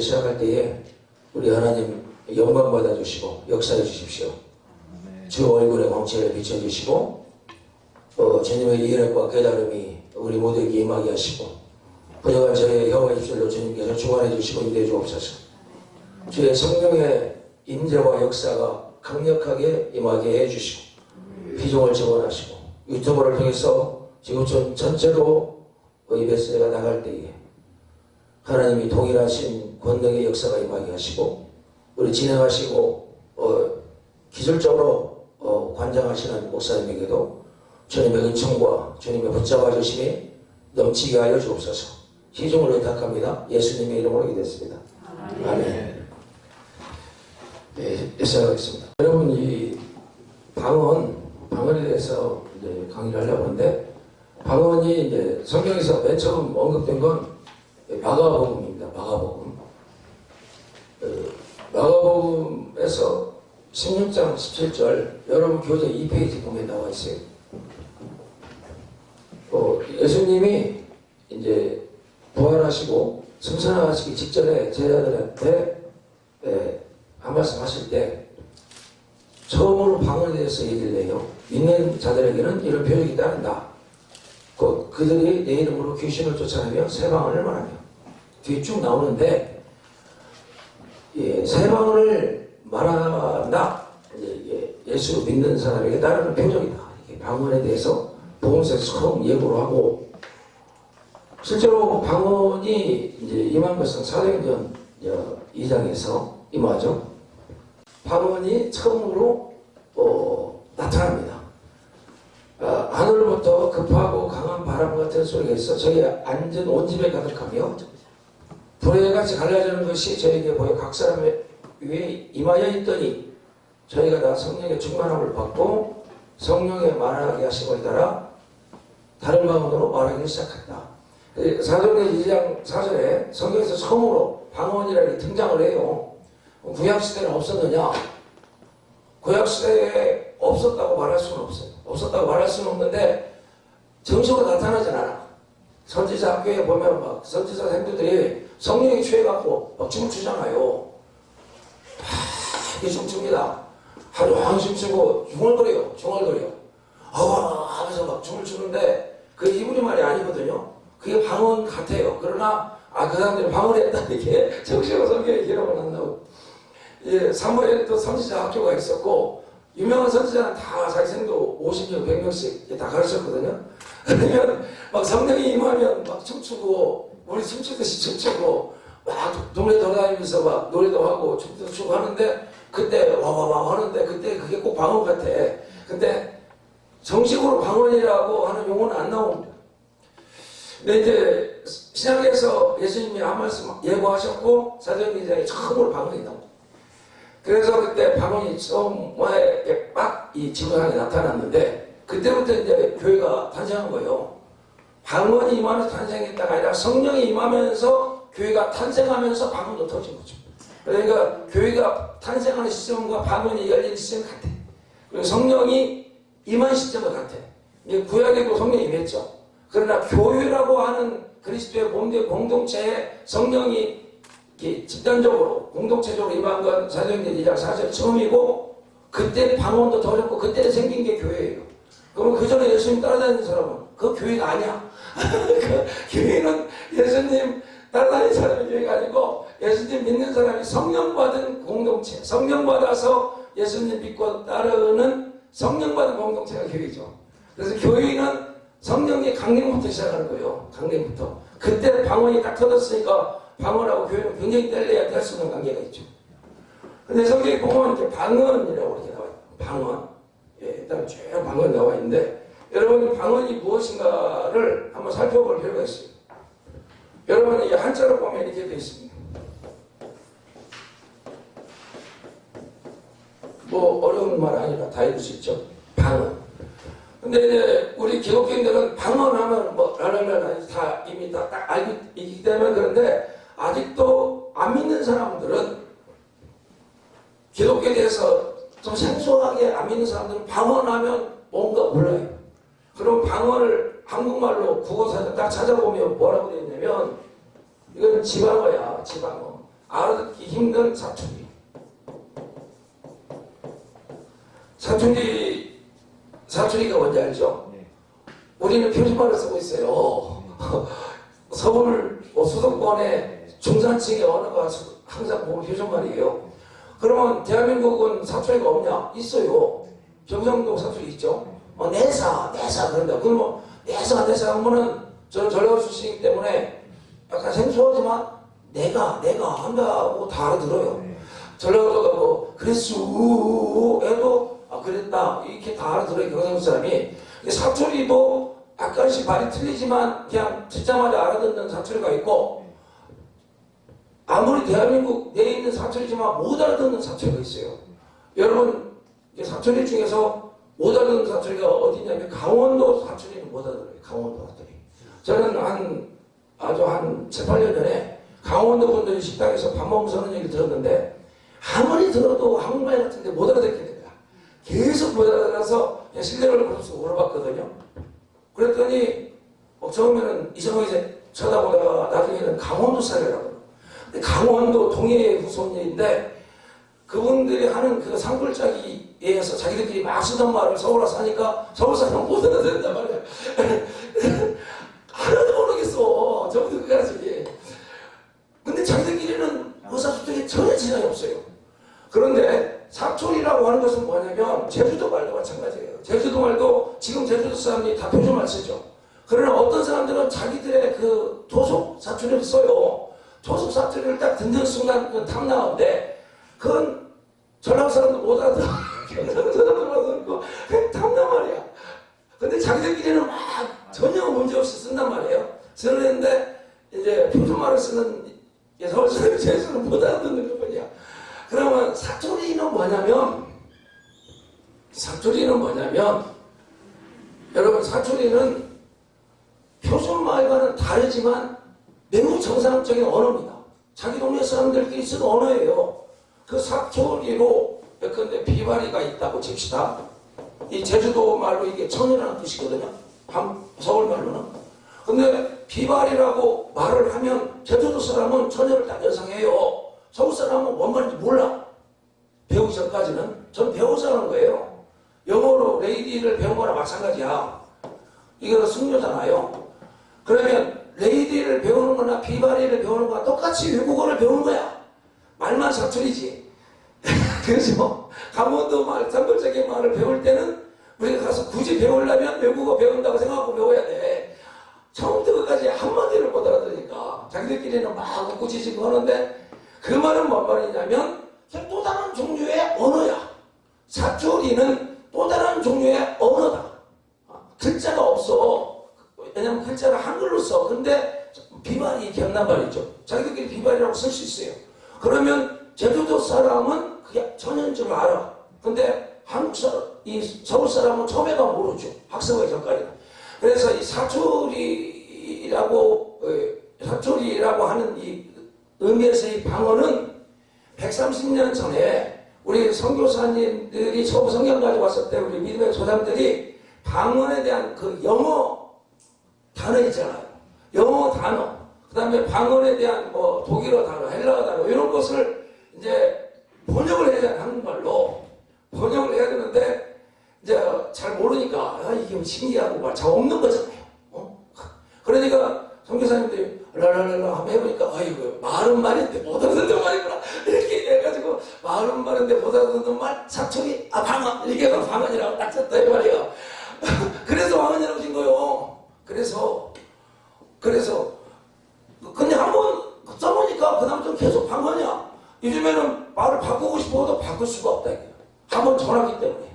어, 강의를 시작할 때에 우리 하나님 영광 받아주시고 역사해 주십시오. 주 얼굴에 광채를 비춰주시고 어, 주님의 이해력과 깨달음이 우리 모두에게 임하게 하시고 그동안 저희의 혀와 입술로 주님께서 주관해 주시고 인도해 주옵소서. 주의 성령의 임재와 역사가 강력하게 임하게 해주시고 비종을 지원하시고 유튜브를 통해서 지구촌 전체로 이 메시지가 나갈 때에 하나님이 동일하신 권능의 역사가 임하게 하시고 우리 진행하시고 어, 기술적으로 어, 관장하시는 목사님에게도 주님의 은총과 주님의 붙잡아 주심이 넘치게 하여 주옵소서. 시중을 의탁합니다. 예수님의 이름으로 기도했습니다. 아멘. 네, 시작하겠습니다. 여러분 이 방언 방언에 대해서 이제 강의를 하려고 하는데 방언이 이제 성경에서 맨 처음 언급된 건 마가복음입니다. 마가복음. 어, 마가복음에서 16장 17절 여러분 교재 2페이지 보면 나와 있어요. 어, 예수님이 이제 부활하시고 승천하시기 직전에 제자들한테 예, 한 말씀 하실 때 처음으로 방언에 대해서 얘기를 해요. 믿는 자들에게는 이런 표적이 따른다. 그, 그들이 내 이름으로 귀신을 쫓아내며 새 방언을 말하며 뒤에 쭉 나오는데 예, 새 방언을 말한다. 이게 예수 믿는 사람에게 따르는 표적이다. 이렇게 방언에 대해서 처음 예고를 하고 실제로 방언이 이제 임한 것은 사도행전 2장에서 임하죠. 방언이 처음으로 어, 나타납니다. 아, 하늘로부터 급하고 강한 바람 같은 소리가 있어 저희 앉은 온 집에 가득하며 불에 같이 갈라지는 것이 저에게 보여 각 사람 위에 임하여 있더니 저희가 다 성령의 충만함을 받고 성령의 말하게 하심을 따라 다른 방언으로 말하기 시작한다. 사도행전 2장 4절에 성경에서 처음으로 방언이라는 등장을 해요. 구약 시대는 없었느냐? 구약 시대에 없었다고 말할 수는 없어요. 없었다고 말할 수는 없는데 정식으로 나타나진 않아. 선지자 학교에 보면 막 선지자 생도들이 성령이 취해갖고 막 춤을 추잖아요. 이게 춤춥니다. 하루 종일 춤추고 중얼거려요. 중얼거려. 아와 하면서 막 춤을 추는데 그 이분이 말이 아니거든요. 그게 방언 같아요. 그러나 아 그 사람들이 방언했다 이렇게 정식으로 성경에 기록을 한다고. 예, 사무엘에 또 선지자 학교가 있었고 유명한 선지자는 다 자기 생도 50명, 100명씩 다 가르쳤거든요. 그러면 막 성령이 임하면 막 춤추고 우리 춤추듯이 춤추고 막 동네 돌아다니면서 막 노래도 하고 춤도 추고 하는데 그때 와와와 하는데 그때 그게 꼭 방언 같아. 근데 정식으로 방언이라고 하는 용어는 안 나옵니다. 근데 이제 신약에서 예수님이 한 말씀 예고하셨고 사도행전 2장에 처음으로 방언이 나옵니다. 그래서 그때 방언이 처음에 막이 지구상에 나타났는데 그때부터 이제 교회가 탄생한 거예요. 방언이 임하면서 탄생했다가 아니라 성령이 임하면서 교회가 탄생하면서 방언도 터진 거죠. 그러니까 교회가 탄생하는 시점과 방언이 열리는 시점 같아. 그리고 성령이 임한 시점과 같아. 구약에도 성령이 임했죠. 그러나 교회라고 하는 그리스도의 몸된 공동체에 성령이 집단적으로 공동체적으로 임한 건 사도행전 2장 4절 처음이고 그때 방언도 터졌고 그때 생긴 게 교회예요. 그러면 그 전에 예수님 따라다니는 사람은 그 교회가 아니야. 그 교회는 예수님 따라다니는 사람이 교회가 아니고 예수님 믿는 사람이 성령 받은 공동체, 성령 받아서 예수님 믿고 따르는 성령 받은 공동체가 교회죠. 그래서 교회는 성령의 강림부터 시작하는 거예요. 강림부터. 그때 방언이 딱 터졌으니까 방언하고 교회는 굉장히 뗄래야 뗄수 없는 관계가 있죠. 근데 성경에 보면 이렇게 방언이라고 이렇게 나와요. 방언. 예, 일단 쭉 방언 나와 있는데 여러분 방언이 무엇인가를 한번 살펴볼 필요가 있어요. 여러분 이 한자로 보면 이렇게 되어 있습니다. 뭐 어려운 말 아니라 다 읽을 수 있죠. 방언. 근데 이제 우리 기독교인들은 방언하면 뭐 랄랄랄라 다 이미 다 딱 알고 있기 때문에 그런데 아직도 안 믿는 사람들은 기독교에 대해서 좀 생소하게 안 믿는 사람들은 방언하면 뭔가 몰라요. 그럼 방언을 한국말로 국어사전 딱 찾아보면 뭐라고 되어 있냐면 이건 지방어야 지방어 알아듣기 힘든 사투리 사투리 사투리가 뭔지 알죠? 네. 우리는 표준말을 쓰고 있어요. 서울 뭐 수도권의 중산층의 언어가 수- 항상 보면 표준말이에요. 그러면 대한민국은 사투리가 없냐? 있어요. 경상도 사투리 있죠. 뭐 내사, 내사 그런다. 그럼 뭐 내사, 내사 하면은 저는 전라도 출신이기 때문에 약간 생소하지만 내가, 내가 한다고 다 알아들어요. 네. 전라도가 뭐 그랬수 해도 아 그랬다 이렇게 다 알아들어요 경상도 사람이 사투리도 약간씩 말이 틀리지만 그냥 듣자마자 알아듣는 사투리가 있고 아무리 대한민국 내에 있는 사투리지만 못 알아듣는 사투리가 있어요 여러분 사투리 중에서 못 알아듣는 사투리가 어디냐면 강원도 사투리는 못 알아들어요 강원도 사투리 저는 한 아주 한 7, 8년 전에 강원도 분들이 식당에서 밥 먹으면서 하는 얘기를 들었는데 아무리 들어도 한국말 같은데 못 알아듣겠는 거야. 계속 못 알아들어서 실력을 걸어서 물어봤거든요. 그랬더니 어, 처음에는 이상하게 쳐다보다가 나중에는 강원도 사람이라고. 강원도 동해의 후손인데 그분들이 하는 그 상글자기에서 자기들끼리 막 쓰던 말을 서울 와서 하니까 서울 사람 못 알아듣는단 말이야. 하나도 모르겠어. 저부터 끝까지. 근데 자기들끼리는 의사소통에 전혀 지장이 없어요. 그런데 사투리라고 하는 것은 뭐냐면 제주도 말도 마찬가지예요. 제주도 말도 지금 제주도 사람들이 다 표준말 쓰죠. 그건 탐나는데 그건 전라도 사람도 못 알아들어. 경상도 사람도 못 알아듣고 그냥 탐나 말이야. 근데 자기들끼리는 막 전혀 문제 없이 쓴단 말이에요. 쓰는데 이제 표준말을 쓰는 서울 사람이 제주는 못 알아듣는 것뿐이야. 그러면 사투리는 뭐냐면 사투리는 뭐냐면 여러분 사투리는 표준말과는 다르지만 매우 정상적인 언어입니다. 자기 동네 사람들끼리 쓰는 언어예요. 그 사투리로 예컨대 비바리가 있다고 칩시다. 이 제주도 말로 이게 천이라는 뜻이거든요. 한- 서울 말로는. 근데 비발이라고 말을 하면 제주도 사람은 천여를 딱 연상해요. 서울 사람은 뭔 말인지 몰라. 배우기 전까지는. 저는 배워서 하는 거예요. 영어로 레이디를 배운 거랑 마찬가지야. 이거는 승려잖아요. 그러면 레이디를 배우는 거나 비바리를 배우는 거나 똑같이 외국어를 배우는 거야. 말만 사투리지. 그래서 강원도 말, 산골적인 말을 배울 때는 우리가 가서 굳이 배우려면 외국어 배운다고 생각하고 배워야 돼. 처음부터 끝까지 한마디를 못 알아들으니까 자기들끼리는 막 웃고 지지고 하는데 그 말은 뭔 말이냐면 또 다른 종류의 언어야. 사투리는 또 다른 종류의 언어다. 아, 글자가 없어. 왜냐면 글자를 한글로 써. 근데 비말이 기억난 말이죠. 자기들끼리 비말이라고 쓸 수 있어요. 그러면 제주도 사람은 그게 전현줄 알아. 근데 한국 사람, 이 서울 사람은 처음에가 모르죠. 학생하기 전까지. 그래서 이 사투리라고, 어, 사투리라고 하는 이 의미에서의 방언은 130년 전에 우리 선교사님들이 처음 성경 가지고 왔을 때 우리 믿음의 조상들이 방언에 대한 그 영어 단어 있잖아요. 영어 단어. 그 다음에 방언에 대한 뭐 독일어 단어, 헬라어 단어, 이런 것을 이제 번역을 해야 돼, 한국말로. 번역을 해야 되는데, 이제 잘 모르니까, 아, 이게 신기하고 막잘 없는 거잖아요. 어? 그러니까 선교사님들이 랄랄랄라 한번 해보니까, 아이고, 말은 말인데 못 알아듣는 말이구나. 이렇게 해가지고, 말은 말인데 못 알아듣는 말, 사투리, 아, 방언. 이게 바로 방언이라고 딱 쳤다, 이 말이에요. 그래서 방언이라고 진 거예요. 그래서, 그래서, 근데 한 번 써보니까 그다음부터 계속 방언이야. 요즘에는 말을 바꾸고 싶어도 바꿀 수가 없다. 한 번 전하기 때문에.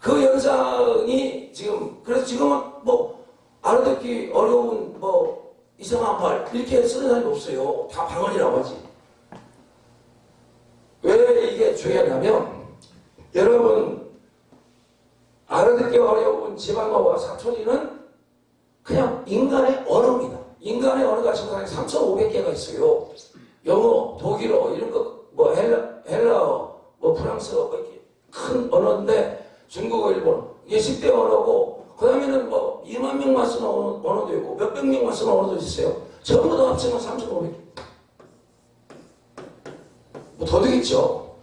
그 현상이 지금, 그래서 지금은 뭐, 알아듣기 어려운 뭐, 이상한 말, 이렇게 쓰는 사람이 없어요. 다 방언이라고 하지. 왜 이게 중요하냐면, 여러분, 알아듣기 어려운 지방어와 사투리는 그냥 인간의 언어입니다. 인간의 언어가 세상에 3,500개가 있어요. 영어, 독일어, 이런 거, 뭐 헬라, 헬라어, 뭐 프랑스어, 뭐 이렇게 큰 언어인데 중국어, 일본어. 이게 10대 언어고 그 다음에는 뭐 2만 명만 쓰는 언어, 언어 도 있고 몇백 명만 쓰는 언어도 있어요. 전부 다 합치면 3,500. 뭐더 되겠죠.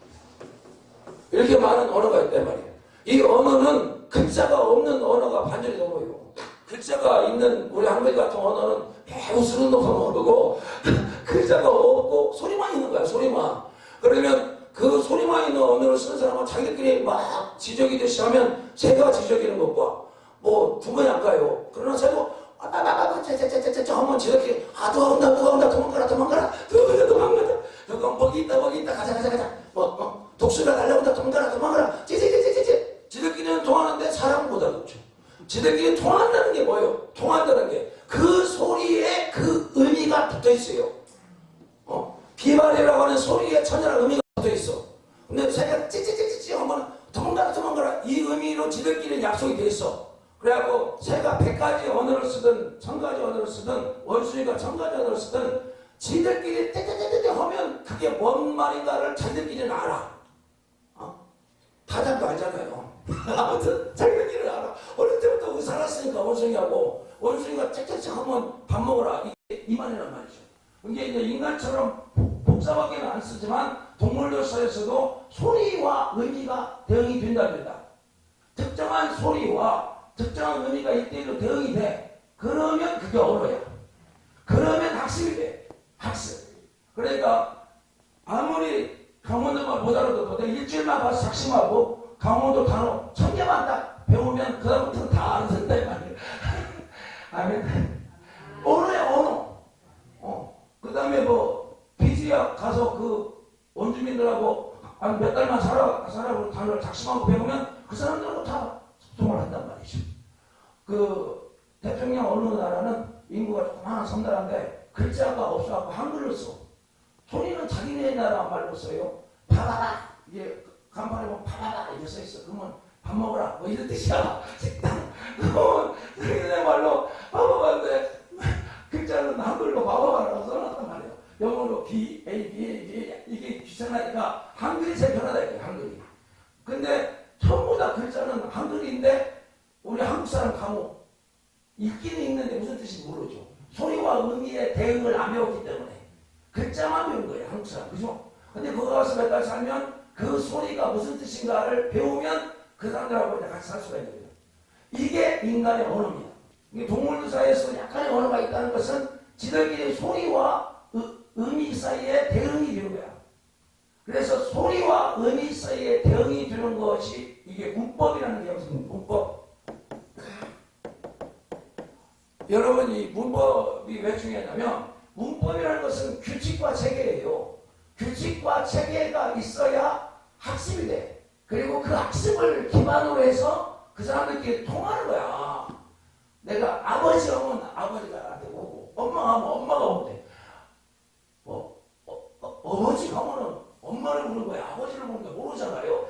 이렇게 많은 언어가 있단 말이에요. 이 언어는 글자가 없는 언어가 반절이 넘어요. 글자가 있는 우리 한글 같은 언어는 매우 수는 높은 언어고 글자가 없고 소리만 있는 거야 소리만. 그러면 그 소리만 있는 언어를 쓰는 사람은 자기들끼리 막 지적이듯이 하면 새가 지적이는 것과 뭐 두 번이 안 가요. 그러나 새도 아빠빠빠 짜짜짜짜짜 하면 지들끼리 아 누가 온다 누가 온다 도망가라 도망가라 도망가라 도망가라 여기 먹이 있다 먹이 있다 가자 가자 가자 뭐 어? 독수리가 날라온다 도망가라 도망가라 찌찌찌찌찌 지들끼리는 통하는데 못 알아듣죠. 지들끼리 통한다는 게 뭐예요? 통한다는 게 그 소리에 그 의미가 붙어 있어요. 어? 비말이라고 하는 소리에 천연한 의미가 붙어 있어. 근데 새가 찌찌찌찌찌 하면 도망가라 도망가라 이 의미로 지들끼리 약속이 돼 있어. 그래갖고 새가 백 가지 언어를 쓰든 천 가지 언어를 쓰든 원숭이가 천 가지 언어를 쓰든 지들끼리 떼떼떼떼 하면 그게 뭔 말인가를 자기들끼리는 알아. 어? 타작도 알잖아요. 아무튼 자기들끼리는 알아. 어릴 때부터 그 살았으니까 원숭이하고 원숭이가 짹짹짹 하면 밥 먹어라. 이게 이만이란 말이죠. 이게 이제 인간처럼 복잡하게는 안 쓰지만 동물교사에서도 소리와 의미가 대응이 된답니다. 특정한 소리와 특정한 의미가 일대일로 대응이 돼. 그러면 그게 언어야. 그러면 학습이 돼. 학습. 그러니까 아무리 강원도만 못 알아도 내가 일주일만 가서 작심하고 강원도 단어 천 개만 딱 배우면 그다음부터는 다 알아듣는다 이 말이에요. 아멘. 언어야 언어. 어. 그 다음에 뭐 비지야 가서 그 원주민들하고 한 몇 달만 살아 살아고 단어를 작심하고 배우면 그 사람들하고 다 소통을 한단 말이죠. 그 태평양 어느 나라는 인구가 조그마한 섬나라인데 글자가 없어갖고 한글을 써. 소리는 자기네 나라 말로 써요. 파바라 이게 간판에 보면 파바라 이렇게 써 있어. 그러면 밥 먹어라 뭐 이런 뜻이야. 식당. 그러면 자기네 말로 바바바인데 글자는 한글로 바바바라고 써놨단 말이에요. 영어로 B, A, B, A, B 이게 귀찮으니까 한글이 제일 편하다 이게 한글이. 근데 전부 다 글자는 한글인데 우리 한국 사람 강호 읽기는 읽는데 무슨 뜻인지 모르죠. 소리와 의미의 대응을 안 배웠기 때문에 글자만 배운 거예요 한국 사람 그죠? 근데 거기 가서 몇 달 살면 그 소리가 무슨 뜻인가를 배우면 그 사람들하고 같이 살 수가 있는 거예요. 이게 인간의 언어입니다. 동물들 사이에서 약간의 언어가 있다는 것은 지들끼리 소리와 의, 의미 사이에 대응이 되는 거야. 그래서 소리와 의미 사이에 대응이 되는 것이 이게 문법이라는 게 무슨 문법. 여러분 이 문법이 왜 중요하냐면 문법이라는 것은 규칙과 체계예요. 규칙과 체계가 있어야 학습이 돼. 그리고 그 학습을 기반으로 해서 그 사람들끼리 통하는 거야. 내가 아버지 하면 아버지가 나한테 오고 엄마 하면 엄마가 오는데 뭐 어, 어, 버지 하면은 엄마를 부르는 거야. 아버지를 부르는 거 모르잖아요.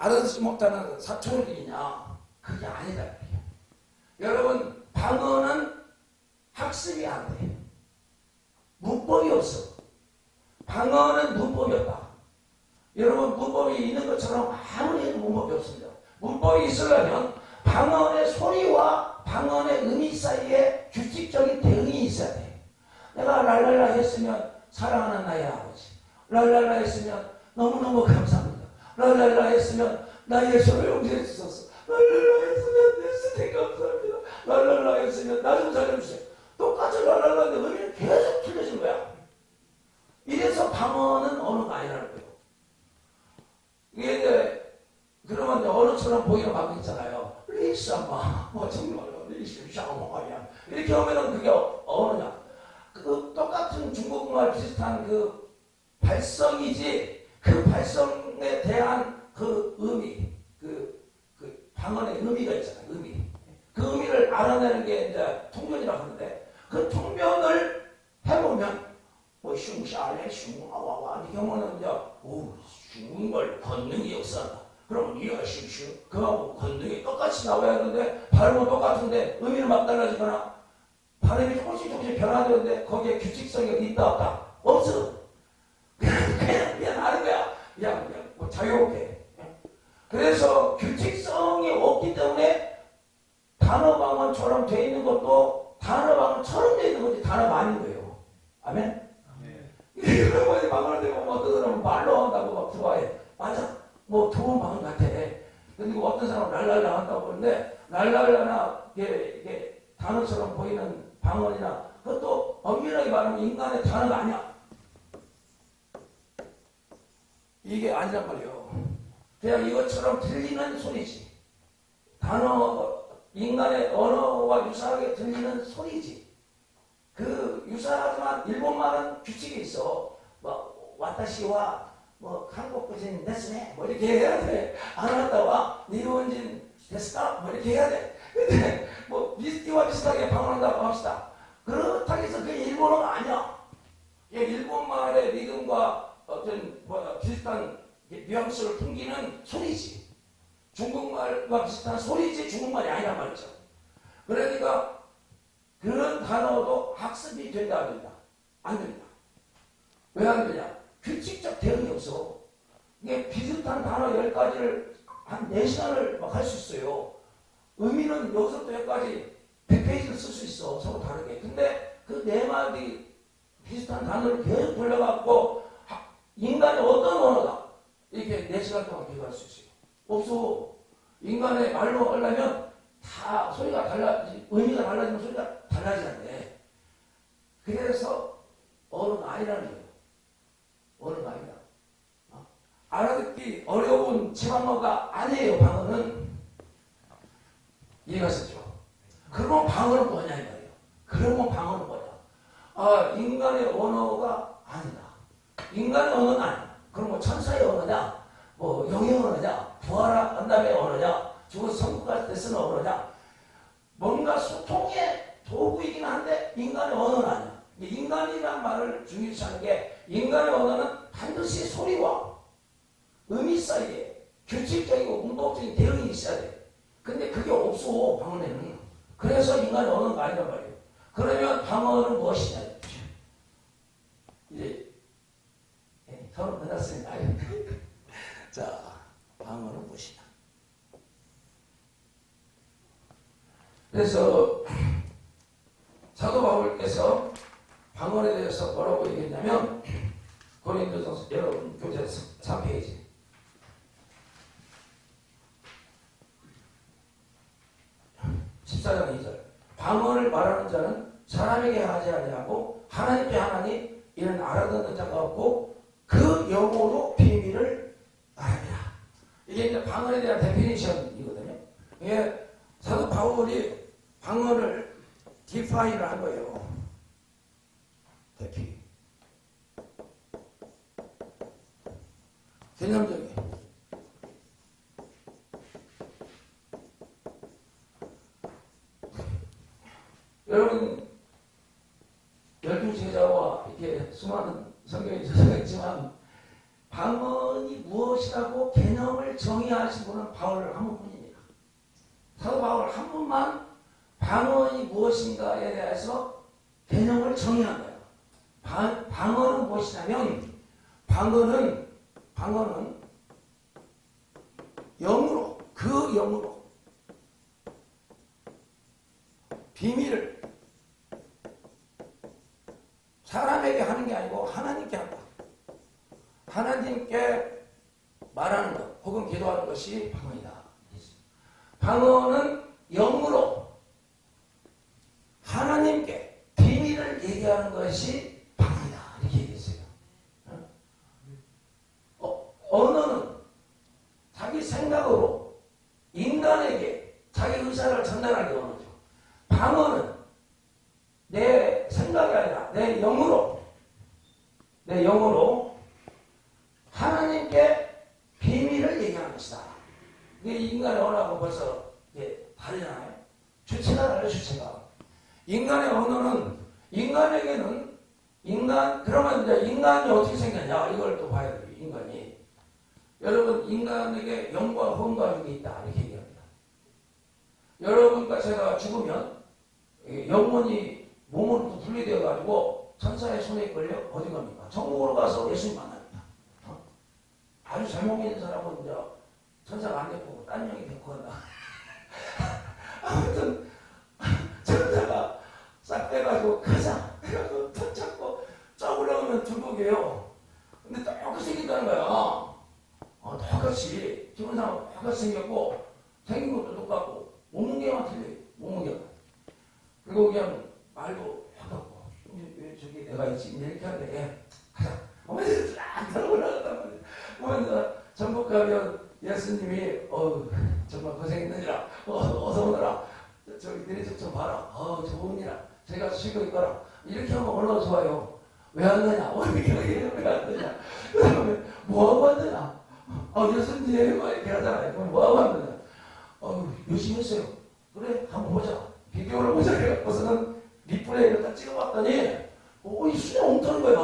알아듣지 못하는 사촌들이냐? 그게 아니다. 여러분, 방어는 학습이 안 돼. 문법이 없어. 방어는 문법이 없다. 여러분, 문법이 있는 것처럼 아무리 해도 문법이 없습니다. 문법이 있으려면 방언의 소리와 방언의 의미 사이에 규칙적인 대응이 있어야 돼. 내가 랄랄라 했으면 사랑하는 나의 아버지. 랄랄라 했으면 너무너무 감사합니다. 랄랄라 했으면 나 예수를 용서해 주소서. 랄랄라 했으면 내 스님 감사합니다. 랄랄라 했으면 나 좀 살려주세요. 똑같이 랄랄라 했는데 계속 틀려진 거야? 이래서 방언은 언어가 아니라는 거예요? 이게 그러면 언어처럼 보이는 방언 있잖아요. 리사마 뭐 어, 정말로. 리사마야. 이렇게 하면은 그게 언어냐? 그 똑같은 중국말 비슷한 그 발성이지 그 발성 에 대한 그 의미, 그, 그 방언의 의미가 있잖아요. 의미. 그 의미를 알아내는 게 이제 통변이라고 하는데 그 통변을 해보면 뭐 슝샤레 슝아와와 이 경우는 이제 오 슝걸 권능이 역사다. 그럼 이가 슝슝 그하고 권능이 똑같이 나와야 하는데 발음은 똑같은데 의미는 막 달라지거나 발음이 조금씩 조금씩 변화되는데 거기에 규칙성이 있다 없다 없어. 그냥 그냥 그냥 하는 거야. 그냥 그냥 뭐 자유롭게. 그래서 규칙성이 없기 때문에 단어방언처럼 돼 있는 것도 단어방언처럼 돼 있는 거지 단어가 아닌 거예요. 아멘? 여러분이 방언을 대고 뭐 어떤 사람은 말로 한다고 막 좋아해. 맞아. 뭐 좋은 방언 같아. 근데 뭐 어떤 사람은 랄랄라 한다고 그러는데 랄랄라나 이게, 이게 단어처럼 보이는 방언이나 그것도 엄밀하게 말하면 인간의 단어가 아니야. 이게 아니란 말이에요. 그냥 이것처럼 들리는 소리지. 단어, 인간의 언어와 유사하게 들리는 소리지. 그 유사하지만 일본말은 규칙이 있어. 뭐 와타시와 뭐 한국어진 데스네 뭐 이렇게 해야 돼. 아나타와 일본진 데스까 뭐 이렇게 해야 돼. 근데 뭐 비슷이와 비슷하게 방언한다고 합시다. 그렇다고 해서 그게 일본어가 아니야. 일본말의 리듬과 어떤 뭐 비슷한 뉘앙스를 풍기는 소리지. 중국말과 비슷한 소리지 중국말이 아니란 말이죠. 그러니까 그런 단어도 학습이 된다 안 된다? 안 된다. 왜 안 되냐? 규칙적 대응이 없어. 이게 비슷한 단어 10가지를 한 4시간을 막 할 수 있어요. 의미는 여기서부터 여기까지 100페이지를 쓸 수 있어. 서로 다르게. 근데 그 네 마디 비슷한 단어를 계속 돌려갖고 하- 인간의 어떤 언어다. 이렇게 4시간 동안 비교할 수 있어요. 없어. 인간의 말로 하려면 다 소리가 달라지, 의미가 달라지면 소리가 달라지는데. 그래서 언어가 아니라는 거예요. 언어가 아니다. 어? 알아듣기 어려운 지방어가 아니에요, 방어는. 이해가셨죠? 그러면 방어는 뭐냐, 이 말이에요. 그러면 방어는 뭐냐. 아, 인간의 언어가 아니다. 인간의 언어는 아니다. 그럼 뭐 천사의 언어냐? 뭐 영의 언어냐? 부활한 다음에 언어냐? 죽어서 천국 갈때 쓰는 언어냐? 뭔가 소통의 도구이긴 한데 인간의 언어는 아니야. 이 인간이란 말을 중요시하는 게 인간의 언어는 반드시 소리와 의미 사이에 규칙적이고 운동적인 대응이 있어야 돼. 근데 그게 없어 방언에는. 그래서 인간의 언어가 아니란 말이에요. 그러면 방언은 무엇이냐? 이제 예, 서로 끝났습니다. 자, 방언은 무엇이냐? 그래서 사도 바울께서 방언에 대해서 뭐라고 얘기했냐면 고린도전서 여러분 교재 3페이지 (14장 2절) 방언을 말하는 자는 사람에게 하지 아니하고 하나님께 하나니 이는 알아듣는 자가 없고 그 영어로 비밀을 말합니다 이게 이제 방언에 대한 데피니션이거든요 이게 사도 바울이 방언을 디파인을 한 거예요. 대피. 개념적인. 여러분, 열두 제자와 이렇게 수많은 성경이 저자가 있지만, 방언이 무엇이라고 개념을 정의하신 분은 바울 한 분뿐입니다. 사도 바울 한 분만 방언이 무엇인가에 대해서 개념을 정의한 거예요. 방, 방언은 무엇이냐면 방언은 방언은 영으로 그 영으로 비밀을 사람에게 하는 게 아니고 하나님께 한다. 하나님께 말하는 것 혹은 기도하는 것이 방언이다. 방언은 영으로 하나님께 비밀을 얘기하는 것이 언어는 자기 생각으로 인간에게 자기 의사를 전달하기 원하죠. 방언은 내 생각이 아니라 내 영으로 내 영으로 하나님께 비밀을 얘기하는 것이다. 이게 인간의 언어하고 벌써 이게 다르잖아요. 주체가 다르 주체가. 인간의 언어는 인간에게는 인간 그러면 이제 인간이 어떻게 생겼냐 이걸 또 봐야 돼. 여러분 인간에게 영과 혼과 육이 있다 이렇게 얘기합니다. 여러분과 제가 죽으면 이 영혼이 몸으로부터 분리되어 가지고 천사의 손에 걸려 어디 갑니까? 천국으로 가서 예수님 만납니다. 어? 아주 잘못 믿는 사람은 이제 천사가 안 데리고 딴 데리고 간다. 아무튼 천사가 싹 빼가지고 가자. 그래가지고 턱 잡고 쫙 올라오면 중국이에요. 근데 똑같이 생긴다는 거야. 어, 똑같이 기본상 똑같이 생겼고 생긴 것도 똑같고 몸무게만 틀려요. 몸무게가. 그리고 그냥 말도 하고 왜 저기 내가 있지 이렇게 하는데 예, 가자. 어머니 쫙 들어 올라갔단 말이야. 어머니 전국 가면 예수님이 어정말 고생했느니라 어, 어서 오너라 저기 너네 집좀 봐라 어 좋으니라 제가 쉬고 있거라 이렇게 하면 얼마나 좋아요 왜 안 되냐 어떻게 왜안 되냐 그 다음에 뭐하고 안 되냐 어 예수님 막 이렇게 하잖아요 그럼 뭐하고 안 되냐 어 열심히 했어요 그래 한번 보자 비디오를 보자 그래갖고서는 리플레이를 딱 찍어봤더니 어이 수냐 엉터리인 거야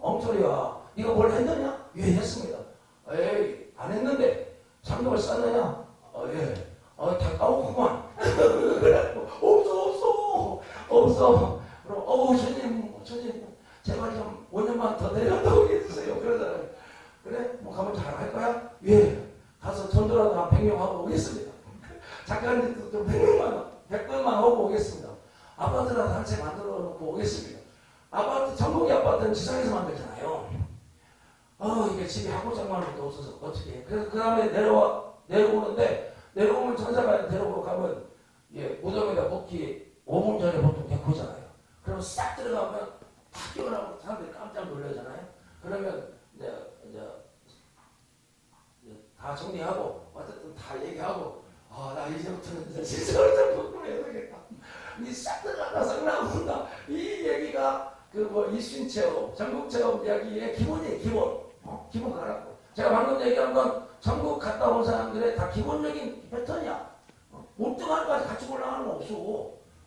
엉터리야 이거 뭘 했느냐 예 했습니다 에이 안 했는데 상금을 쌌느냐 어, 예. 어, 다 까먹구만. 그래갖고, 없어, 없어, 없어. 그럼, 어우, 주님, 주님, 제발 좀 5년만 더 내려간다고 해주세요. 그러잖아요. 그래? 뭐 가면 잘 할 거야? 예. 가서 전도라도 한 100명 하고 오겠습니다. 작가님도 좀 100명만, 100명만 하고 오겠습니다. 아파트라도 한 채 만들어 놓고 오겠습니다. 아파트, 전국의 아파트는 지상에서 만들잖아요. 아, 이게 집에 학고장만도 없어서 어떻게 해. 그래서 그 다음에 내려와, 내려오는데, 내려오면 천사가 데려오러 가면, 예, 무덤에다 먹기 5분 전에 보통 데코잖아요. 그러면 싹 들어가면 다 뛰어나고 사람들이 깜짝 놀라잖아요. 그러면 이제 다 정리하고, 어쨌든 다 얘기하고, 아, 나 이제부터는 좀 바꾸면 되겠다. 이싹 들어가다 싹 나온다. 이 얘기가 그 뭐 이순 체험, 전국 체험 이야기의 기본이에요, 기본. 어? 기본 가라고. 제가 방금 얘기한 건 전국 갔다 온 사람들의 다 기본적인 패턴이야. 어? 올등하는 까지 같이 올라가는 거 없어.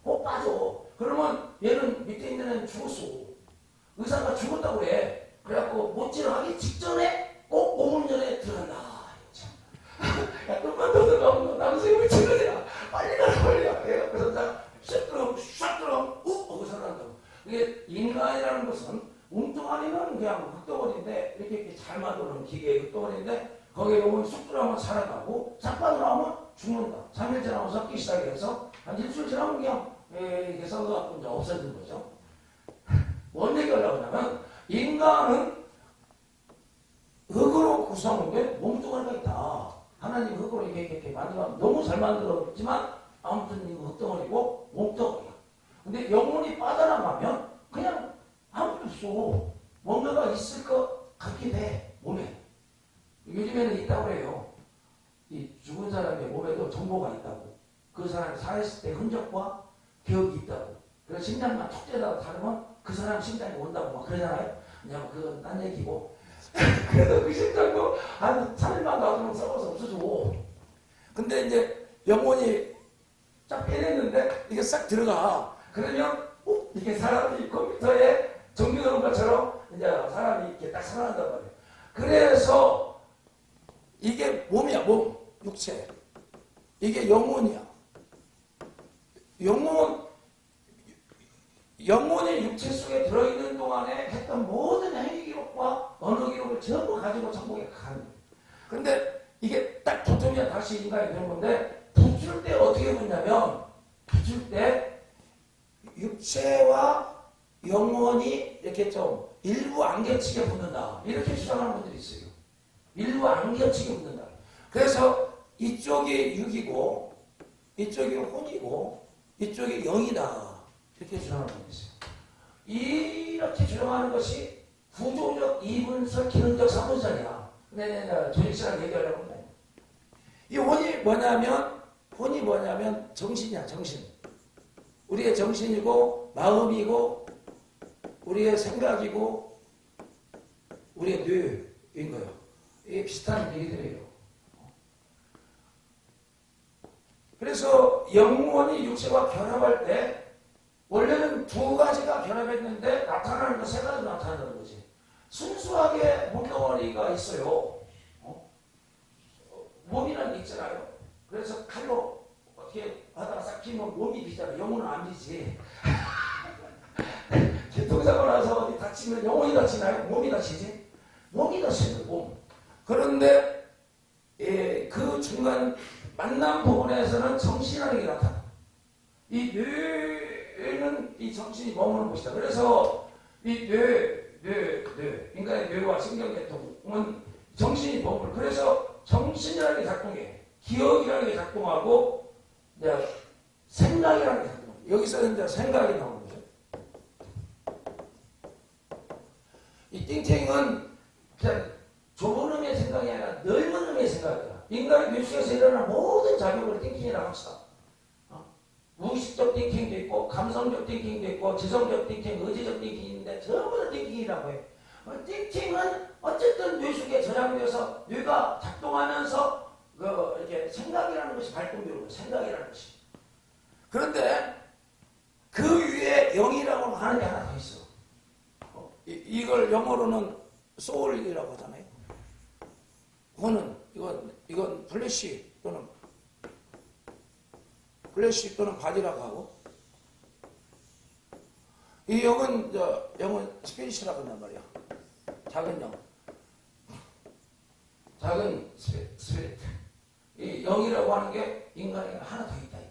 꼭 빠져. 그러면 얘는 밑에 있는 애는 죽었어. 의사가 죽었다고 그래. 그래갖고 못질을 하기 직전에 꼭 5분 전에 들어간다. 참. 야, 좀만 더 들어가면 너 남수님을 치느냐. 빨리 가라, 빨리 가. 그래갖고 그래서 슉 들어가면 슉 들어가면 욱! 하고 살아난다고. 이게 인간이라는 것은 웅뚱아리는 그냥 흙덩어리인데 이렇게, 이렇게 잘 만들어놓은 기계의 흙덩어리인데 거기에 오면 쑥 들어가면 살아가고 싹 빠져나오면 죽는다. 3일 지나면 섞기 시작해서 한 일주일 지나면 그냥 에, 이게 썩어갖고 이제 없어지는 거죠. 뭔 얘기 하려고 하냐면 인간은 흙으로 구성된 몸뚱아리가 있다. 하나님 흙으로 이렇게 이렇게, 이렇게 만들어 너무 잘 만들었지만 아무튼 이거 흙덩어리고 몸뚱아리야. 근데 영혼이 빠져나가면 그냥 아무도 없어. 뭔가가 있을 것 같긴 해, 몸에. 요즘에는 있다고 그래요. 이 죽은 사람의 몸에도 정보가 있다고. 그 사람이 살아있을 때 흔적과 기억이 있다고. 그래서 심장만 툭 째다가 다르면 그 사람 심장이 온다고 막 그러잖아요. 그냥 그건 딴 얘기고. 그래서 그 심장도 한 3일만 놔두면 썩어서 없어져. 근데 이제 영혼이 쫙 빼냈는데 이게 싹 들어가. 그러면 어? 이게 사람이 컴퓨터에 정리 넣은 것처럼 이제 사람이 이렇게 딱 살아난단 말이에요. 그래서 이게 몸이야, 몸, 육체. 이게 영혼이야. 영혼, 영혼이 육체 속에 들어있는 동안에 했던 모든 행위 기록과 언어 기록을 전부 가지고 천국에 가는 거예요. 근데 이게 딱 붙으면 다시 인간이 되는 건데, 붙을 때 어떻게 붙냐면, 붙을 때 육체와 영혼이 이렇게 좀 일부 안 겹치게 붙는다. 이렇게 주장하는 분들이 있어요. 일부 안 겹치게 붙는다. 그래서 이쪽이 육이고, 이쪽이 혼이고, 이쪽이 영이다. 이렇게 주장하는 있어요. 이렇게 주장하는 것이 구조적, 이분설, 기능적, 삼분설이야. 근데 조직시랑 얘기하려고 합니다. 이 혼이 뭐냐면, 혼이 뭐냐면 정신이야, 정신. 우리의 정신이고, 마음이고, 우리의 생각이고, 우리의 뇌인 거예요. 이게 비슷한 얘기들이에요. 그래서 영혼이 육체와 결합할 때 원래는 두 가지가 결합했는데 나타나는 건세 가지 나타나는 거지. 순수하게 몸덩어리가 있어요. 어? 게 있잖아요. 그래서 칼로 어떻게 하다가 싹 끼면 몸이 비잖아. 영혼은 안 비지. 교통사고 나서 어디 다치면 영혼이 다치나요? 몸이 다치지? 몸이 다치는 몸. 그런데 예, 그 중간 만남 부분에서는 정신이라는 게 나타나. 이 뇌는 이 정신이 머무는 곳이다. 그래서 이 뇌, 뇌, 뇌, 인간의 뇌와 신경계통은 정신이 머무는. 그래서 정신이라는 게 작동해. 기억이라는 게 작동하고 이제 생각이라는 게 작동해. 여기서 이제 생각이 나오는 거죠. 이 띵팅은 그냥 좁은 의미의 생각이 아니라 넓은 의미의 생각이야. 인간의 뇌속에서 일어나는 모든 작용을 띵팅이라고 합시다. 어? 무의식적 띵팅도 있고, 감성적 띵팅도 있고, 지성적 띵팅, 의지적 있는데 전부 다 띵팅이라고 해. 어, 띵팅은 어쨌든 뇌 속에 저장되어서 뇌가 작동하면서 그 이렇게 생각이라는 것이 발동되는 거야. 생각이라는 것이. 그런데 그 위에 영이라고 하는 게 하나 더 있어. 어, 이, 이걸 영어로는 소울이라고 하잖아요. 그거는 이건 이건 플래시 또는 플래시 또는 바디라고 하고 이 영은 저 영은 스피릿이라고 한단 말이야. 작은 영. 작은 스피릿. 스피릿. 이 영이라고 하는 게 인간에게 하나 더 있다.